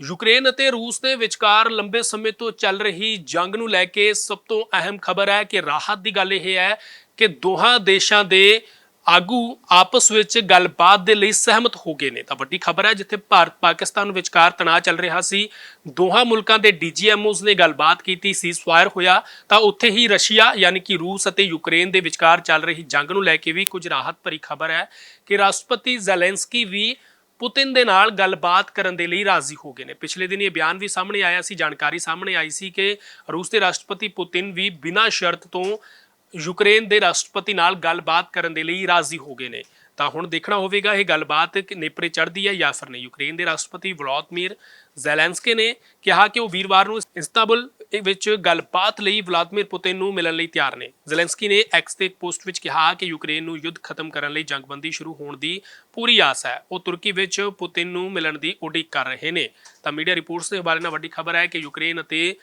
Ukraine ਅਤੇ ਰੂਸ ਦੇ ਵਿਚਕਾਰ ਲੰਬੇ ਸਮੇਂ ਤੋਂ ਚੱਲ ਰਹੀ ਜੰਗ ਨੂੰ ਲੈ ਕੇ ਸਭ ਤੋਂ ਅਹਿਮ ਖਬਰ ਹੈ ਕਿ ਰਾਹਤ ਦੀ ਗੱਲ ਇਹ ਹੈ ਕਿ ਦੋਹਾਂ ਦੇਸ਼ਾਂ ਦੇ ਆਗੂ ਆਪਸ ਵਿੱਚ ਗੱਲਬਾਤ ਦੇ ਲਈ ਸਹਿਮਤ ਹੋ ਗਏ ਨੇ। ਤਾਂ ਵੱਡੀ ਖਬਰ ਹੈ, ਜਿੱਥੇ ਭਾਰਤ ਪਾਕਿਸਤਾਨ ਵਿਚਕਾਰ ਤਣਾਅ ਚੱਲ ਰਿਹਾ ਸੀ। ਦੋਹਾਂ ਮੁਲਕਾਂ ਦੇ ਡੀਜੀਐਮਓਸ ਨੇ ਗੱਲਬਾਤ ਕੀਤੀ ਸੀਜ਼ਫਾਇਰ ਹੋਇਆ ਤਾਂ ਉੱਥੇ ਹੀ ਰਸ਼ੀਆ ਯਾਨੀ ਕਿ ਰੂਸ ਅਤੇ ਯੂਕਰੇਨ ਦੇ ਵਿਚਕਾਰ ਚੱਲ ਰਹੀ ਜੰਗ ਨੂੰ ਲੈ ਕੇ ਵੀ ਕੁਝ ਰਾਹਤ ਭਰੀ ਖਬਰ ਹੈ ਕਿ ਰਾਸ਼ਟਰਪਤੀ ਜ਼ੈਲੈਂਸਕੀ ਵੀ ਪੁਤਿਨ ਦੇ ਨਾਲ ਗੱਲਬਾਤ ਕਰਨ ਦੇ ਲਈ ਰਾਜ਼ੀ ਹੋ ਗਏ ਨੇ। ਪਿਛਲੇ ਦਿਨ ਇਹ ਬਿਆਨ ਵੀ ਸਾਹਮਣੇ ਆਇਆ ਸੀ, ਜਾਣਕਾਰੀ ਸਾਹਮਣੇ ਆਈ ਸੀ ਕਿ ਰੂਸ ਦੇ ਰਾਸ਼ਟਰਪਤੀ ਪੁਤਿਨ ਵੀ ਬਿਨਾਂ ਸ਼ਰਤ ਤੋਂ ਯੂਕਰੇਨ ਦੇ ਰਾਸ਼ਟਰਪਤੀ ਨਾਲ ਗੱਲਬਾਤ ਕਰਨ ਦੇ ਲਈ ਰਾਜ਼ੀ ਹੋ ਗਏ ਨੇ। ਤਾਂ ਹੁਣ ਦੇਖਣਾ ਹੋਵੇਗਾ ਇਹ ਗੱਲਬਾਤ ਨੇਪਰੇ ਚੜ੍ਹਦੀ ਹੈ ਜਾਂ ਫਿਰ ਨਹੀਂ ਯੂਕਰੇਨ ਦੇ ਰਾਸ਼ਟਰਪਤੀ ਵਲਾਦੀਮੀਰ ਜ਼ੈਲੈਂਸਕੀ ਨੇ ਕਿਹਾ ਕਿ ਉਹ ਵੀਰਵਾਰ ਨੂੰ ਇਸਤਾਂਬੁਲ ਵਿੱਚ ਗੱਲਬਾਤ ਲਈ ਵਲਾਦੀਮੀਰ ਪੁਤਿਨ ਨੂੰ ਮਿਲਣ ਲਈ ਤਿਆਰ ਨੇ। ਜ਼ੈਲੈਂਸਕੀ ਨੇ ਐਕਸ ਤੇ ਇੱਕ ਪੋਸਟ ਵਿੱਚ ਕਿਹਾ ਕਿ ਯੂਕਰੇਨ ਨੂੰ ਯੁੱਧ ਖਤਮ ਕਰਨ ਲਈ ਜੰਗਬੰਦੀ ਸ਼ੁਰੂ ਹੋਣ ਦੀ ਪੂਰੀ ਆਸ ਹੈ। ਉਹ ਤੁਰਕੀ ਵਿੱਚ ਪੁਤਿਨ ਨੂੰ ਮਿਲਣ ਦੀ ਉਡੀਕ ਕਰ ਰਹੇ ਨੇ। ਤਾਂ ਮੀਡੀਆ ਰਿਪੋਰਟਸ ਦੇ ਹਵਾਲੇ ਨਾਲ ਵੱਡੀ ਖਬਰ ਹੈ ਕਿ ਯੂਕਰੇਨ ਅਤੇ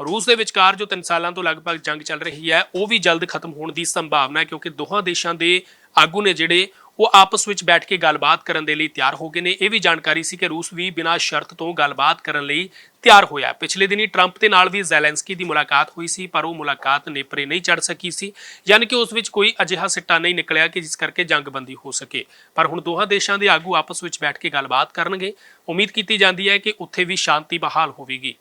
ਰੂਸ ਦੇ ਵਿਚਕਾਰ ਜੋ 3 ਸਾਲਾਂ ਤੋਂ ਲਗਭਗ ਜੰਗ ਚੱਲ ਰਹੀ ਹੈ, ਉਹ ਵੀ ਜਲਦ ਖਤਮ ਹੋਣ ਦੀ ਸੰਭਾਵਨਾ ਹੈ ਕਿਉਂਕਿ ਦੋਹਾਂ ਦੇਸ਼ਾਂ ਦੇ ਆਗੂ ਨੇ ਜਿਹੜੇ ਉਹ ਆਪਸ ਵਿੱਚ ਬੈਠ ਕੇ ਗੱਲਬਾਤ ਕਰਨ ਦੇ ਲਈ ਤਿਆਰ ਹੋ ਗਏ ਨੇ। ਇਹ ਵੀ ਜਾਣਕਾਰੀ ਸੀ ਕਿ ਰੂਸ ਵੀ ਬਿਨਾਂ ਸ਼ਰਤ ਤੋਂ ਗੱਲਬਾਤ ਕਰਨ ਲਈ ਤਿਆਰ ਹੋਇਆ ਪਿਛਲੇ ਦਿਨੀ ਟਰੰਪ ਦੇ ਨਾਲ ਵੀ ਜ਼ੈਲੈਂਸਕੀ ਦੀ ਮੁਲਾਕਾਤ ਹੋਈ ਸੀ, ਪਰ ਉਹ ਮੁਲਾਕਾਤ ਨੇਪਰੇ ਨਹੀਂ ਚੜ ਸਕੀ ਸੀ। ਯਾਨੀ ਕਿ ਉਸ ਵਿੱਚ ਕੋਈ ਅਜਿਹਾ ਸਿੱਟਾ ਨਹੀਂ ਨਿਕਲਿਆ ਕਿ ਜਿਸ ਕਰਕੇ ਜੰਗਬੰਦੀ ਹੋ ਸਕੇ। ਪਰ ਹੁਣ ਦੋਹਾਂ ਦੇਸ਼ਾਂ ਦੇ ਆਗੂ ਆਪਸ ਵਿੱਚ ਬੈਠ ਕੇ ਗੱਲਬਾਤ ਕਰਨਗੇ। ਉਮੀਦ ਕੀਤੀ ਜਾਂਦੀ ਹੈ ਕਿ ਉੱਥੇ ਵੀ ਸ਼ਾਂਤੀ ਬਹਾਲ ਹੋਵੇਗੀ।